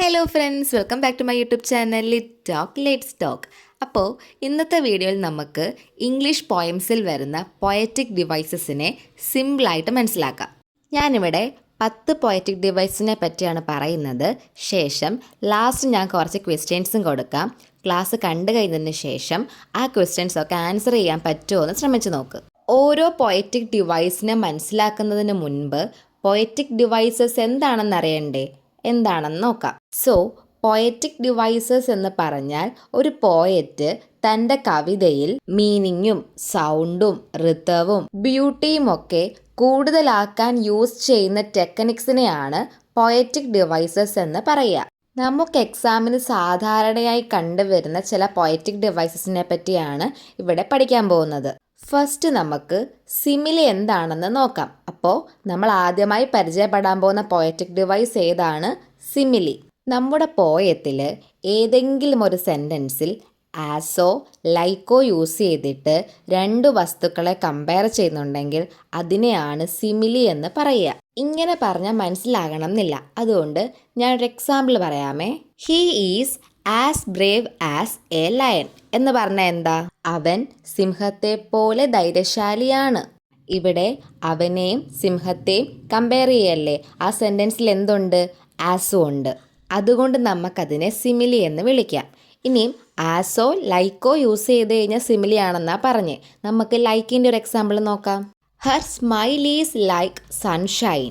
Hello friends welcome back to my YouTube channel lit talk let's talk അപ്പോൾ ഇന്നത്തെ വീഡിയോയിൽ നമുക്ക് ഇംഗ്ലീഷ് പോയംസിൽ വരുന്ന പോയറ്റിക് ഡിവൈസസിനെ സിമ്പിളായിട്ട് മനസ്സിലാക്കാം. ഞാനിവിടെ പത്ത് പോയറ്റിക് ഡിവൈസിനെ പറ്റിയാണ് പറയുന്നത്. ശേഷം ലാസ്റ്റ് ഞാൻ കുറച്ച് ക്വസ്റ്റ്യൻസും കൊടുക്കാം. ക്ലാസ് കണ്ടു കഴിഞ്ഞതിന് ശേഷം ആ ക്വസ്റ്റ്യൻസ് ഒക്കെ ആൻസർ ചെയ്യാൻ പറ്റുമോ എന്ന് ശ്രമിച്ചു നോക്ക്. ഓരോ പോയറ്റിക് ഡിവൈസിനെ മനസ്സിലാക്കുന്നതിന് മുൻപ് പോയറ്റിക് ഡിവൈസസ് എന്താണെന്ന് അറിയണ്ടേ? എന്താണെന്ന് നോക്കാം. സോ പോയറ്റിക് ഡിവൈസസ് എന്ന് പറഞ്ഞാൽ ഒരു പോയറ്റ് തന്റെ കവിതയിൽ മീനിങ്ങും സൗണ്ടും ഋതവും ബ്യൂട്ടിയും ഒക്കെ കൂടുതലാക്കാൻ യൂസ് ചെയ്യുന്ന ടെക്നിക്സിനെയാണ് പോയറ്റിക് ഡിവൈസസ് എന്ന് പറയുക. നമുക്ക് എക്സാമിന് സാധാരണയായി കണ്ടുവരുന്ന ചില പോയറ്റിക് ഡിവൈസസിനെ പറ്റിയാണ് ഇവിടെ പഠിക്കാൻ പോകുന്നത്. ഫസ്റ്റ് നമുക്ക് സിമിലി എന്താണെന്ന് നോക്കാം. അപ്പോൾ നമ്മൾ ആദ്യമായി പരിചയപ്പെടാൻ പോകുന്ന പോയറ്റിക് ഡിവൈസ് ഏതാണ്? സിമിലി നമ്മുടെ പോയത്തിൽ ഏതെങ്കിലും ഒരു സെന്റൻസിൽ ആസോ ലൈക്കോ യൂസ് ചെയ്തിട്ട് രണ്ട് വസ്തുക്കളെ കമ്പയർ ചെയ്യുന്നുണ്ടെങ്കിൽ അതിനെയാണ് സിമിലി എന്ന് പറയുക. ഇങ്ങനെ പറഞ്ഞാൽ മനസ്സിലാകണം എന്നില്ല. അതുകൊണ്ട് ഞാനൊരു example പറയാമേ. He is as brave as a lion എന്ന് പറഞ്ഞ എന്താ? അവൻ സിംഹത്തെ പോലെ ധൈര്യശാലിയാണ്. ഇവിടെ അവനെയും സിംഹത്തെയും കമ്പയർ ചെയ്യല്ലേ? ആ സെന്റൻസിൽ എന്തുണ്ട്? ആസും ഉണ്ട്. അതുകൊണ്ട് നമുക്കതിനെ സിമിലി എന്ന് വിളിക്കാം. ഇനിയും ആസോ ലൈക്കോ യൂസ് ചെയ്ത് കഴിഞ്ഞാൽ സിമിലി ആണെന്നാണ് പറഞ്ഞ്. നമുക്ക് ലൈക്കിന്റെ ഒരു എക്സാമ്പിൾ നോക്കാം. Her smile is like sunshine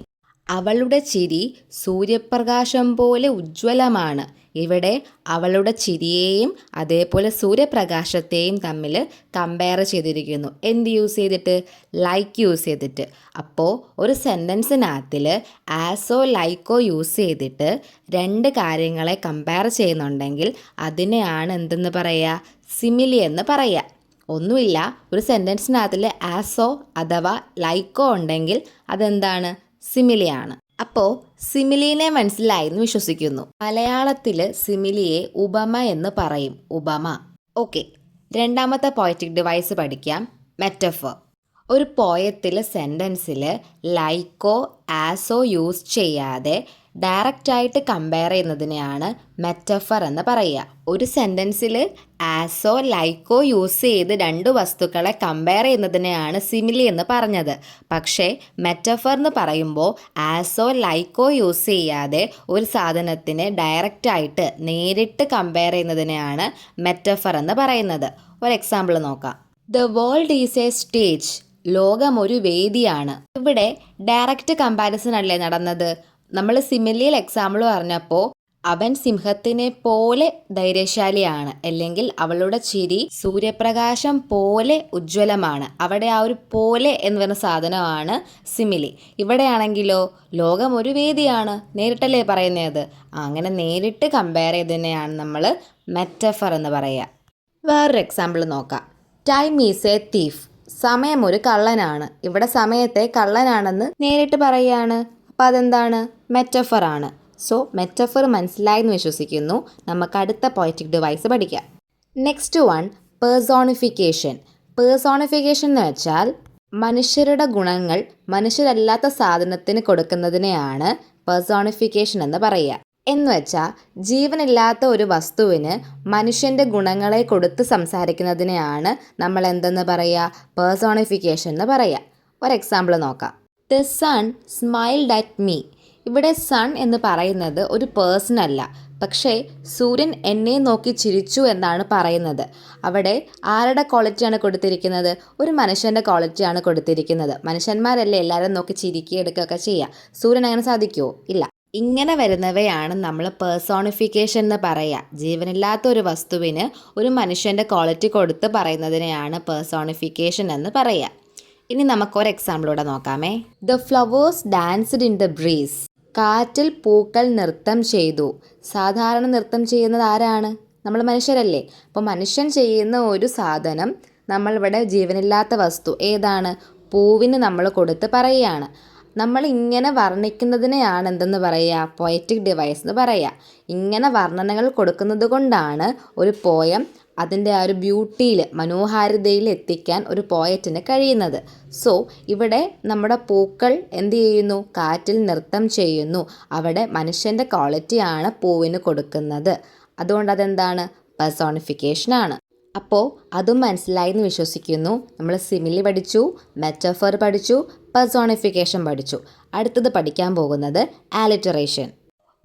അവളുടെ ചിരി സൂര്യപ്രകാശം പോലെ ഉജ്ജ്വലമാണ്. ഇവിടെ അവളുടെ ചിരിയെയും അതേപോലെ സൂര്യപ്രകാശത്തെയും തമ്മിൽ കമ്പയർ ചെയ്തിരിക്കുന്നു. എന്ത് യൂസ് ചെയ്തിട്ട്? ലൈക്ക് യൂസ് ചെയ്തിട്ട്. അപ്പോൾ ഒരു സെന്റൻസിനകത്തിൽ ആസോ ലൈക്കോ യൂസ് ചെയ്തിട്ട് രണ്ട് കാര്യങ്ങളെ കമ്പയർ ചെയ്യുന്നുണ്ടെങ്കിൽ അതിനെയാണ് എന്തെന്ന് പറയുക സിമിലി എന്ന് പറയുക ഒന്നുമില്ല. ഒരു സെന്റൻസിനകത്തിൽ ആസോ അഥവാ ലൈക്കോ ഉണ്ടെങ്കിൽ അതെന്താണ്? സിമിലിയാണ്. അപ്പോൾ സിമിലിനെ മനസ്സിലായി എന്ന് വിശ്വസിക്കുന്നു. മലയാളത്തിൽ സിമിലിയെ ഉപമ എന്ന് പറയും. ഉപമ. ഓക്കെ. രണ്ടാമത്തെ പോയറ്റിക് ഡിവൈസ് പഠിക്കാം. മെറ്റഫർ ഒരു പോയത്തിൽ സെന്റൻസിൽ ലൈക്കോ ആസോ യൂസ് ചെയ്യാതെ ഡയറക്റ്റായിട്ട് കമ്പയർ ചെയ്യുന്നതിനെയാണ് മെറ്റഫർ എന്ന് പറയുക. ഒരു സെന്റൻസിൽ ആസോ ലൈക്കോ യൂസ് ചെയ്ത് രണ്ട് വസ്തുക്കളെ കമ്പയർ ചെയ്യുന്നതിനെയാണ് സിമിലി എന്ന് പറഞ്ഞത്. പക്ഷേ മെറ്റഫർ എന്ന് പറയുമ്പോൾ ആസോ ലൈക്കോ യൂസ് ചെയ്യാതെ ഒരു സാധനത്തിനെ ഡയറക്റ്റായിട്ട് നേരിട്ട് കമ്പയർ ചെയ്യുന്നതിനെയാണ് മെറ്റഫർ എന്ന് പറയുന്നത്. ഒരു എക്സാമ്പിൾ നോക്കാം. The world is a stage ലോകം ഒരു വേദിയാണ്. ഇവിടെ ഡയറക്റ്റ് കമ്പാരിസൺ അല്ലേ നടന്നത്? നമ്മൾ സിമിലിയൽ എക്സാമ്പിൾ പറഞ്ഞപ്പോൾ അവൻ സിംഹത്തിനെ പോലെ ധൈര്യശാലിയാണ്. അല്ലെങ്കിൽ അവളുടെ ചിരി സൂര്യപ്രകാശം പോലെ ഉജ്ജ്വലമാണ്. അവിടെ ആ ഒരു പോലെ എന്ന് പറയുന്ന സാധനമാണ് സിമിലി. ഇവിടെയാണെങ്കിലോ ലോകം ഒരു വേദിയാണ് നേരിട്ടല്ലേ പറയുന്നത്. അങ്ങനെ നേരിട്ട് കമ്പയർ ചെയ്തതിനെയാണ് നമ്മൾ മെറ്റഫർ എന്ന് പറയുക. വേറൊരു എക്സാമ്പിൾ നോക്കാം. ടൈം ഈസ് എ തീഫ് സമയം ഒരു കള്ളനാണ്. ഇവിടെ സമയത്തെ കള്ളനാണെന്ന് നേരിട്ട് പറയുകയാണ് അപ്പം അതെന്താണ്? മെറ്റഫർ ആണ്. സോ മെറ്റഫർ മനസ്സിലായി എന്ന് വിശ്വസിക്കുന്നു. നമുക്ക് അടുത്ത പോയറ്റിക് ഡിവൈസ് പഠിക്കാം. നെക്സ്റ്റ് വൺ പേഴ്സോണിഫിക്കേഷൻ പേഴ്സോണിഫിക്കേഷൻ എന്ന് വെച്ചാൽ മനുഷ്യരുടെ ഗുണങ്ങൾ മനുഷ്യരല്ലാത്ത സാധനത്തിന് കൊടുക്കുന്നതിനെയാണ് പേഴ്സോണിഫിക്കേഷൻ എന്ന് പറയുക. എന്ന് വെച്ചാൽ ജീവനില്ലാത്ത ഒരു വസ്തുവിന് മനുഷ്യന്റെ ഗുണങ്ങളെ കൊടുത്ത് സംസാരിക്കുന്നതിനെയാണ് നമ്മൾ എന്തെന്ന് പറയുക? പേഴ്സോണിഫിക്കേഷൻ എന്ന് പറയുക. ഒരു എക്സാമ്പിൾ നോക്കാം. The sun smiled at me ഇവിടെ സൺ എന്ന് പറയുന്നത് ഒരു പേഴ്സൺ അല്ല. പക്ഷേ സൂര്യൻ എന്നെ നോക്കി ചിരിച്ചു എന്നാണ് പറയുന്നത്. അവിടെ ആരുടെ ക്വാളിറ്റിയാണ് കൊടുത്തിരിക്കുന്നത്? ഒരു മനുഷ്യന്റെ ക്വാളിറ്റിയാണ് കൊടുത്തിരിക്കുന്നത്. മനുഷ്യന്മാരല്ലേ എല്ലാവരും നോക്കി ചിരിക്കുക എടുക്കുകയൊക്കെ ചെയ്യുക? സൂര്യൻ അങ്ങനെ സാധിക്കുമോ ഇല്ല. ഇങ്ങനെ വരുന്നവയാണ് നമ്മൾ പേഴ്സോണിഫിക്കേഷൻ എന്ന് പറയുക. ജീവനില്ലാത്ത ഒരു വസ്തുവിന് ഒരു മനുഷ്യന്റെ ക്വാളിറ്റി കൊടുത്ത് പറയുന്നതിനെയാണ് പേഴ്സോണിഫിക്കേഷൻ എന്ന് പറയുക. ഇനി നമുക്കൊരു എക്സാമ്പിളൂടെ നോക്കാമേ. The flowers danced in the breeze കാറ്റിൽ പൂക്കൾ നൃത്തം ചെയ്തു. സാധാരണ നൃത്തം ചെയ്യുന്നത് ആരാണ്? നമ്മൾ മനുഷ്യരല്ലേ. അപ്പോൾ മനുഷ്യൻ ചെയ്യുന്ന ഒരു സാധനം നമ്മളിവിടെ ജീവനില്ലാത്ത വസ്തു ഏതാണ്? പൂവിന് നമ്മൾ കൊടുത്ത് പറയുകയാണ്. നമ്മൾ ഇങ്ങനെ വർണിക്കുന്നതിനെയാണ് എന്തെന്ന് പറയുക? പോയറ്റിക് ഡിവൈസ് എന്ന് പറയുക. ഇങ്ങനെ വർണനകൾ കൊടുക്കുന്നത് കൊണ്ടാണ് ഒരു പോയം അതിന്റെ ആ ഒരു ബ്യൂട്ടിയിൽ മനോഹാരിതയിൽ എത്തിക്കാൻ ഒരു പോയറ്റിന് കഴിയുന്നത്. സോ ഇവിടെ നമ്മുടെ പൂക്കൾ എന്ത് ചെയ്യുന്നു? കാറ്റിൽ നൃത്തം ചെയ്യുന്നു. അവിടെ മനുഷ്യന്റെ ക്വാളിറ്റിയാണ് പൂവിന് കൊടുക്കുന്നത്. അതുകൊണ്ട് അതെന്താണ്? പെർസോണിഫിക്കേഷനാണ് അപ്പോൾ അതും മനസ്സിലായി എന്ന് വിശ്വസിക്കുന്നു. നമ്മൾ സിമിലി പഠിച്ചു മെറ്റഫർ പഠിച്ചു പെർസോണിഫിക്കേഷൻ പഠിച്ചു. അടുത്തത് പഠിക്കാൻ പോകുന്നത് ആലിറ്ററേഷൻ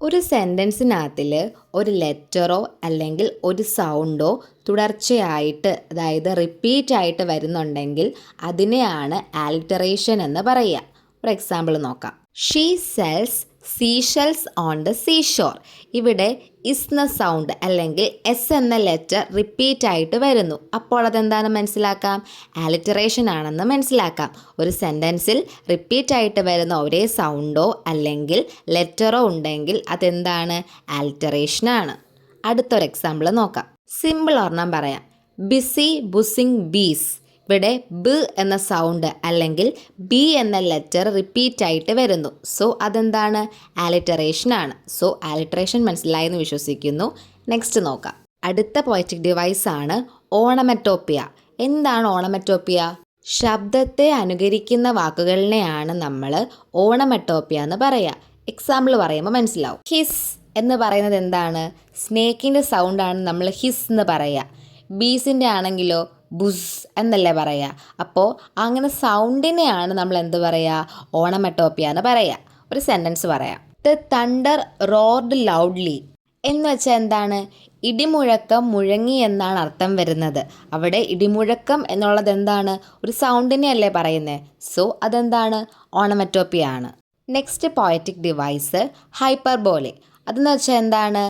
ഒരു സെന്റൻസിനകത്തിൽ ഒരു ലെറ്ററോ അല്ലെങ്കിൽ ഒരു സൗണ്ടോ തുടർച്ചയായിട്ട് അതായത് റിപ്പീറ്റ് ആയിട്ട് വരുന്നുണ്ടെങ്കിൽ അതിനെയാണ് ആൽറ്ററേഷൻ എന്ന് പറയുക. ഫോർ എക്സാമ്പിൾ നോക്കാം. She sells seashells on the seashore ഇവിടെ ഇസ്ന സൗണ്ട് അല്ലെങ്കിൽ എസ് എന്ന ലെറ്റർ റിപ്പീറ്റ് ആയിട്ട് വരുന്നു. അപ്പോൾ അതെന്താണ് മനസ്സിലാക്കാം? ആലിറ്ററേഷൻ ആണെന്ന് മനസ്സിലാക്കാം. ഒരു സെന്റൻസിൽ റിപ്പീറ്റ് ആയിട്ട് വരുന്ന ഒരേ സൗണ്ടോ അല്ലെങ്കിൽ ലെറ്ററോ ഉണ്ടെങ്കിൽ അതെന്താണ്? ആലിറ്ററേഷൻ ആണ്. അടുത്തൊരു എക്സാമ്പിൾ നോക്കാം. സിമ്പിൾ ഒരെണ്ണം പറയാം. ബിസി ബുസിങ് ബീസ് ഇവിടെ ബ് എന്ന സൗണ്ട് അല്ലെങ്കിൽ ബി എന്ന ലെറ്റർ റിപ്പീറ്റ് ആയിട്ട് വരുന്നു. സോ അതെന്താണ്? ആലിറ്ററേഷൻ ആണ്. സോ ആലിറ്ററേഷൻ മനസ്സിലായെന്ന് വിശ്വസിക്കുന്നു. നെക്സ്റ്റ് നോക്കാം. അടുത്ത പോയറ്റിക് ഡിവൈസ് ആണ് ഓണമറ്റോപ്പിയ. എന്താണ് ഓണമറ്റോപ്പിയ? ശബ്ദത്തെ അനുകരിക്കുന്ന വാക്കുകളിനെയാണ് നമ്മൾ ഓണമറ്റോപ്പിയ എന്ന് പറയുക എക്സാമ്പിൾ പറയുമ്പോൾ മനസ്സിലാവും. ഹിസ് എന്ന് പറയുന്നത് എന്താണ്? സ്നേക്കിന്റെ സൗണ്ടാണ് നമ്മൾ ഹിസ് എന്ന് പറയുക ബീസിന്റെ ആണെങ്കിലോ ബുസ് എന്നല്ലേ പറയുക അപ്പോൾ അങ്ങനെ സൗണ്ടിനെയാണ് നമ്മൾ എന്ത് പറയുക ഓണമറ്റോപ്പിയ എന്ന് പറയുക ഒരു സെന്റൻസ് പറയാം. ദ തണ്ടർ റോർഡ് ലൗഡ്ലി എന്ന് വെച്ചാൽ എന്താണ്? ഇടിമുഴക്കം മുഴങ്ങി എന്നാണ് അർത്ഥം വരുന്നത്. അവിടെ ഇടിമുഴക്കം എന്നുള്ളത് എന്താണ്? ഒരു സൗണ്ടിനെ അല്ലേ പറയുന്നത് സോ അതെന്താണ്? ഓണമറ്റോപ്പിയ ആണ് നെക്സ്റ്റ് പോയറ്റിക് ഡിവൈസ് ഹൈപ്പർബോലെ അതെന്ന് വെച്ചാൽ എന്താണ്?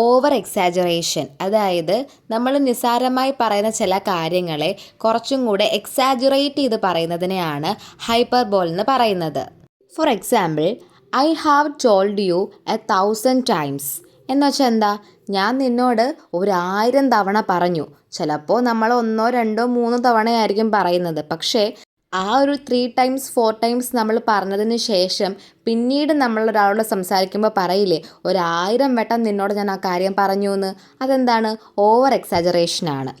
ഓവർ എക്സാജറേഷൻ അതായത് നമ്മൾ നിസ്സാരമായി പറയുന്ന ചില കാര്യങ്ങളെ കുറച്ചും കൂടെ എക്സാജുറേറ്റ് ചെയ്ത് പറയുന്നതിനെയാണ് ഹൈപ്പർ ബോൾ എന്ന് പറയുന്നത്. For example I have told you a thousand times എന്ന് വെച്ചാൽ എന്താ? ഞാൻ നിന്നോട് ഒരായിരം തവണ പറഞ്ഞു. ചിലപ്പോൾ നമ്മൾ ഒന്നോ രണ്ടോ മൂന്നോ തവണയായിരിക്കും പറയുന്നത്. പക്ഷേ ആ ഒരു ത്രീ ടൈംസ് ഫോർ ടൈംസ് നമ്മൾ പറഞ്ഞതിന് ശേഷം പിന്നീട് നമ്മൾ ഒരാളോട് സംസാരിക്കുമ്പോൾ പറയില്ലേ ഒരായിരം വട്ടം നിന്നോട് ഞാൻ ആ കാര്യം പറഞ്ഞു എന്ന് അതെന്താണ് ഓവർ എക്സാജറേഷനാണ്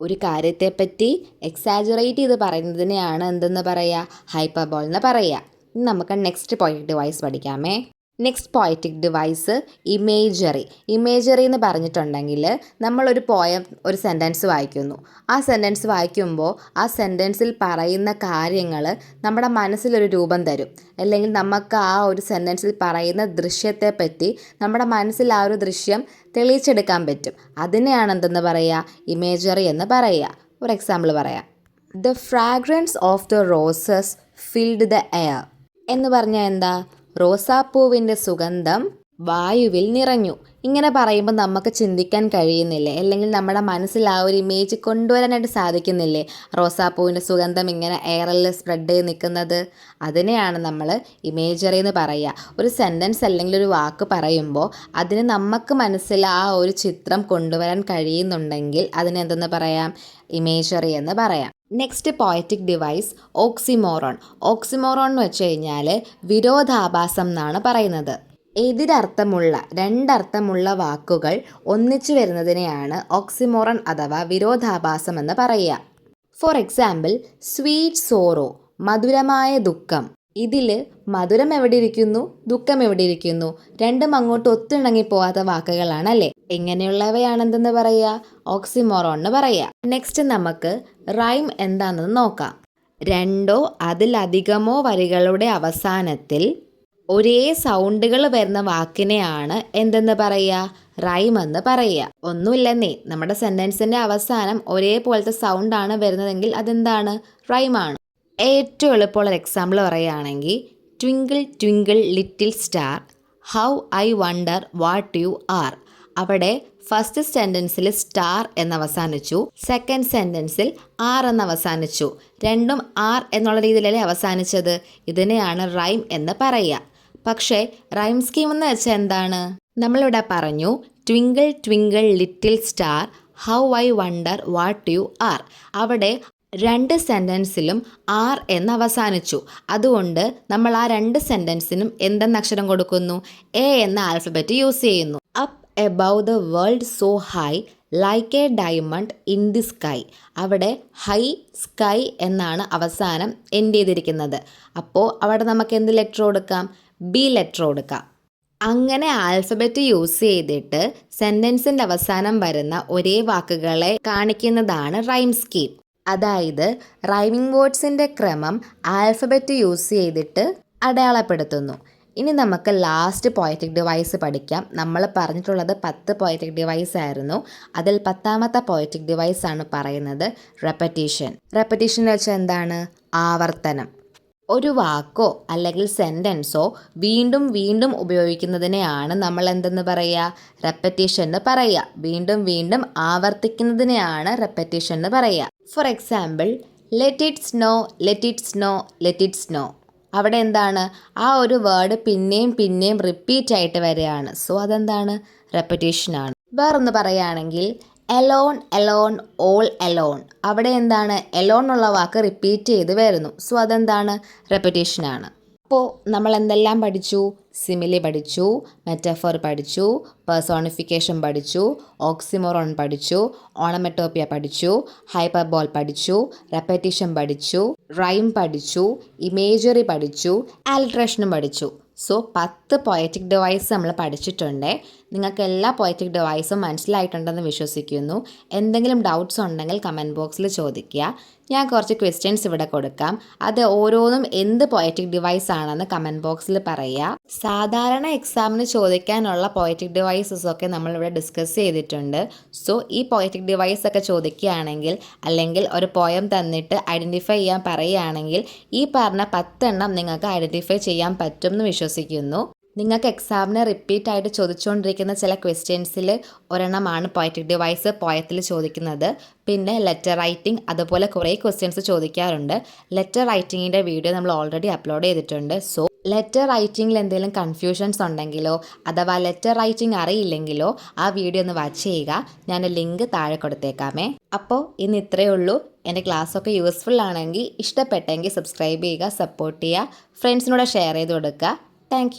ഒരു കാര്യത്തെപ്പറ്റി എക്സാജറേറ്റ് ചെയ്ത് പറയുന്നതിനെയാണ് എന്തെന്ന് പറയുക ഹൈപ്പർബോൾ എന്ന് പറയുക നമുക്ക് next point device പഠിക്കാമേ. Next poetic device imagery imagery എന്ന് പറഞ്ഞിട്ടുണ്ടെങ്കിൽ നമ്മളൊരു പോയം ഒരു സെന്റൻസ് വായിക്കുന്നു. ആ സെന്റൻസ് വായിക്കുമ്പോൾ ആ സെന്റൻസിൽ പറയുന്ന കാര്യങ്ങൾ നമ്മുടെ മനസ്സിലൊരു രൂപം തരും. അല്ലെങ്കിൽ നമുക്ക് ആ ഒരു സെന്റൻസിൽ പറയുന്ന ദൃശ്യത്തെ പറ്റി നമ്മുടെ മനസ്സിൽ ആ ഒരു ദൃശ്യം തെളിയിച്ചെടുക്കാൻ പറ്റും. അതിനെയാണ് എന്തെന്ന് പറയുക ഇമേജറി എന്ന് പറയുക ഒരു എക്സാമ്പിൾ പറയാം. The fragrance of the roses filled the air എന്ന് പറഞ്ഞാൽ എന്താ? റോസാപ്പൂവിന്റെ സുഗന്ധം വായുവിൽ നിറഞ്ഞു. ഇങ്ങനെ പറയുമ്പോൾ നമുക്ക് ചിന്തിക്കാൻ കഴിയുന്നില്ലേ? അല്ലെങ്കിൽ നമ്മുടെ മനസ്സിൽ ആ ഒരു ഇമേജ് കൊണ്ടുവരാനായിട്ട് സാധിക്കുന്നില്ലേ? റോസാപ്പൂവിന്റെ സുഗന്ധം ഇങ്ങനെ എയറിൽ സ്പ്രെഡ് ചെയ്ത് നിൽക്കുന്നത്? അതിനെയാണ് നമ്മൾ ഇമേജറി എന്ന് പറയുക. ഒരു സെന്റൻസ് അല്ലെങ്കിൽ ഒരു വാക്ക് പറയുമ്പോൾ അതിന് നമുക്ക് മനസ്സിൽ ആ ഒരു ചിത്രം കൊണ്ടുവരാൻ കഴിയുന്നുണ്ടെങ്കിൽ അതിനെന്തെന്ന് പറയാം? ഇമേജറി എന്ന് പറയാം. Next poetic device oxymoron oxymoron എന്ന് വെച്ച് കഴിഞ്ഞാൽ വിരോധാഭാസം എന്നാണ് പറയുന്നത്. എതിരർത്ഥമുള്ള രണ്ടർത്ഥമുള്ള വാക്കുകൾ ഒന്നിച്ചു വരുന്നതിനെയാണ് ഓക്സിമോറൺ അഥവാ വിരോധാഭാസം എന്ന് പറയുക. ഫോർ എക്സാമ്പിൾ സ്വീറ്റ് സോറോ മധുരമായ ദുഃഖം. ഇതിൽ മധുരം എവിടെ ഇരിക്കുന്നു ദുഃഖം എവിടെ ഇരിക്കുന്നു രണ്ടും അങ്ങോട്ട് ഒത്തിണങ്ങി പോകാത്ത വാക്കുകളാണ് അല്ലേ എങ്ങനെയുള്ളവയാണെന്തെന്ന് പറയുക? ഓക്സിമോറോൺ എന്ന് പറയുക. നെക്സ്റ്റ് നമുക്ക് റൈം എന്താണെന്ന് നോക്കാം. രണ്ടോ അതിലധികമോ വരികളുടെ അവസാനത്തിൽ ഒരേ സൗണ്ടുകൾ വരുന്ന വാക്കിനെയാണ് എന്തെന്ന് പറയുക? റൈം എന്ന് പറയുക. ഒന്നുമില്ലെന്നേ. നമ്മുടെ സെന്റൻസിന്റെ അവസാനം ഒരേപോലത്തെ ആണ് വരുന്നതെങ്കിൽ അതെന്താണ്? റൈമാണ്. ഏറ്റവും എളുപ്പമുള്ള എക്സാമ്പിൾ പറയുകയാണെങ്കിൽ twinkle twinkle little star how I wonder what you are. അവിടെ ഫസ്റ്റ് സെന്റൻസിൽ സ്റ്റാർ എന്ന് അവസാനിച്ചു സെക്കൻഡ് സെന്റൻസിൽ ആർ എന്ന് അവസാനിച്ചു. രണ്ടും ആർ എന്നുള്ള രീതിയിലല്ലേ അവസാനിച്ചത്? ഇതിനെയാണ് റൈം എന്ന് പറയുക. പക്ഷേ റൈം സ്കീം എന്ന് വെച്ചാൽ എന്താണ്? നമ്മളിവിടെ പറഞ്ഞു twinkle twinkle little star how I wonder what you are അവിടെ രണ്ട് സെന്റൻസിലും ആർ എന്ന് അവസാനിച്ചു. അതുകൊണ്ട് നമ്മൾ ആ രണ്ട് സെന്റൻസിനും എന്തെന്ന അക്ഷരം കൊടുക്കുന്നു? എ എന്ന ആൽഫബറ്റ് യൂസ് ചെയ്യുന്നു. Up above the world so high like a diamond in the sky അവിടെ ഹൈ സ്കൈ എന്നാണ് അവസാനം എൻഡ് ചെയ്തിരിക്കുന്നത്. അപ്പോൾ അവിടെ നമുക്ക് എന്ത് ലെറ്റർ കൊടുക്കാം? ബി ലെറ്റർ കൊടുക്കാം. അങ്ങനെ ആൽഫബറ്റ് യൂസ് ചെയ്തിട്ട് സെന്റൻസിന്റെ അവസാനം വരുന്ന ഒരേ വാക്കുകളെ കാണിക്കുന്നതാണ് റൈം സ്കീം അതായത് റൈമിംഗ് വേർഡ്സിന്റെ ക്രമം ആൽഫബറ്റ് യൂസ് ചെയ്തിട്ട് അടയാളപ്പെടുത്തുന്നു. ഇനി നമുക്ക് ലാസ്റ്റ് പോയറ്റിക് ഡിവൈസ് പഠിക്കാം. നമ്മൾ പറഞ്ഞിട്ടുള്ളത് പത്ത് പോയറ്റിക് ഡിവൈസ് ആയിരുന്നു. അതിൽ പത്താമത്തെ പോയറ്റിക് ഡിവൈസ് ആണ് പറയുന്നത് റെപ്പറ്റീഷൻ റെപ്പറ്റീഷൻ എന്ന് വെച്ചാൽ എന്താണ്? ആവർത്തനം. ഒരു വാക്കോ അല്ലെങ്കിൽ സെന്റൻസോ വീണ്ടും വീണ്ടും ഉപയോഗിക്കുന്നതിനെയാണ് നമ്മൾ എന്തെന്ന് പറയുക റെപ്പറ്റീഷൻ എന്ന് പറയുക വീണ്ടും വീണ്ടും ആവർത്തിക്കുന്നതിനെയാണ് റെപ്പറ്റീഷൻ എന്ന് പറയുക for example let it snow let it snow let it snow അവിടെ എന്താണ്? ആ ഒരു വേർഡ് പിന്നെയും പിന്നെയും റിപ്പീറ്റ് ആയിട്ട് വരികയാണ്. സോ അതെന്താണ്? റെപ്പറ്റീഷനാണ് വേറൊന്ന് പറയുകയാണെങ്കിൽ എലോൺ എലോൺ ഓൾ എലോൺ അവിടെ എന്താണ്? എലോൺ എന്നുള്ള വാക്ക് റിപ്പീറ്റ് ചെയ്ത് വരുന്നു. സോ അതെന്താണ്? റെപ്പിറ്റേഷനാണ് അപ്പോൾ നമ്മൾ എന്തെല്ലാം പഠിച്ചു? സിമിലി പഠിച്ചു മെറ്റഫോർ പഠിച്ചു പേഴ്സോണിഫിക്കേഷൻ പഠിച്ചു ഓക്സിമോറോൺ പഠിച്ചു ഓണമെറ്റോപ്പിയ പഠിച്ചു ഹൈപ്പർബോൾ പഠിച്ചു റെപ്പറ്റീഷൻ പഠിച്ചു റൈം പഠിച്ചു ഇമേജറി പഠിച്ചു ആൽട്രേഷനും പഠിച്ചു. സോ പത്ത് പോയറ്റിക് ഡിവൈസ് നമ്മൾ പഠിച്ചിട്ടുണ്ട്. നിങ്ങൾക്ക് എല്ലാ പോയറ്റിക് ഡിവൈസും മനസ്സിലായിട്ടുണ്ടെന്ന് വിശ്വസിക്കുന്നു. എന്തെങ്കിലും ഡൗട്ട്സ് ഉണ്ടെങ്കിൽ കമന്റ് ബോക്സിൽ ചോദിക്കുക. ഞാൻ കുറച്ച് ക്വസ്റ്റ്യൻസ് ഇവിടെ കൊടുക്കാം. അത് ഓരോന്നും എന്ത് പോയറ്റിക് ഡിവൈസ് ആണെന്ന് കമന്റ് ബോക്സിൽ പറയുക സാധാരണ എക്സാമിന് ചോദിക്കാനുള്ള പോയറ്റിക് ഡിവൈസസ് ഒക്കെ നമ്മളിവിടെ ഡിസ്കസ് ചെയ്തിട്ടുണ്ട്. സോ ഈ പോയറ്റിക് ഡിവൈസ് ഒക്കെ ചോദിക്കുകയാണെങ്കിൽ അല്ലെങ്കിൽ ഒരു പോയം തന്നിട്ട് ഐഡന്റിഫൈ ചെയ്യാൻ പറയുകയാണെങ്കിൽ ഈ പറഞ്ഞ പത്തെണ്ണം നിങ്ങൾക്ക് ഐഡന്റിഫൈ ചെയ്യാൻ പറ്റും എന്ന് വിശ്വസിക്കുന്നു. നിങ്ങൾക്ക് എക്സാമിന് റിപ്പീറ്റ് ആയിട്ട് ചോദിച്ചുകൊണ്ടിരിക്കുന്ന ചില ക്വസ്റ്റ്യൻസിൽ ഒരെണ്ണമാണ് പോയറ്റിക് ഡിവൈസ് പോയത്തിൽ ചോദിക്കുന്നത്. പിന്നെ ലെറ്റർ റൈറ്റിംഗ് അതുപോലെ കുറേ ക്വസ്റ്റ്യൻസ് ചോദിക്കാറുണ്ട്. ലെറ്റർ റൈറ്റിങ്ങിന്റെ വീഡിയോ നമ്മൾ ഓൾറെഡി അപ്ലോഡ് ചെയ്തിട്ടുണ്ട്. സോ ലെറ്റർ റൈറ്റിങ്ങിൽ എന്തെങ്കിലും കൺഫ്യൂഷൻസ് ഉണ്ടെങ്കിലോ അഥവാ ലെറ്റർ റൈറ്റിംഗ് അറിയില്ലെങ്കിലോ ആ വീഡിയോ ഒന്ന് വാച്ച് ചെയ്യുക. ഞാൻ ലിങ്ക് താഴെ കൊടുത്തേക്കാമേ. അപ്പോൾ ഇന്ന് ഇത്രയേ ഉള്ളൂ. എന്റെ ക്ലാസ്സൊക്കെ യൂസ്ഫുൾ ആണെങ്കിൽ ഇഷ്ടപ്പെട്ടെങ്കിൽ സബ്സ്ക്രൈബ് ചെയ്യുക സപ്പോർട്ട് ചെയ്യുക ഫ്രണ്ട്സിനോട് ഷെയർ ചെയ്ത് കൊടുക്കുക. താങ്ക്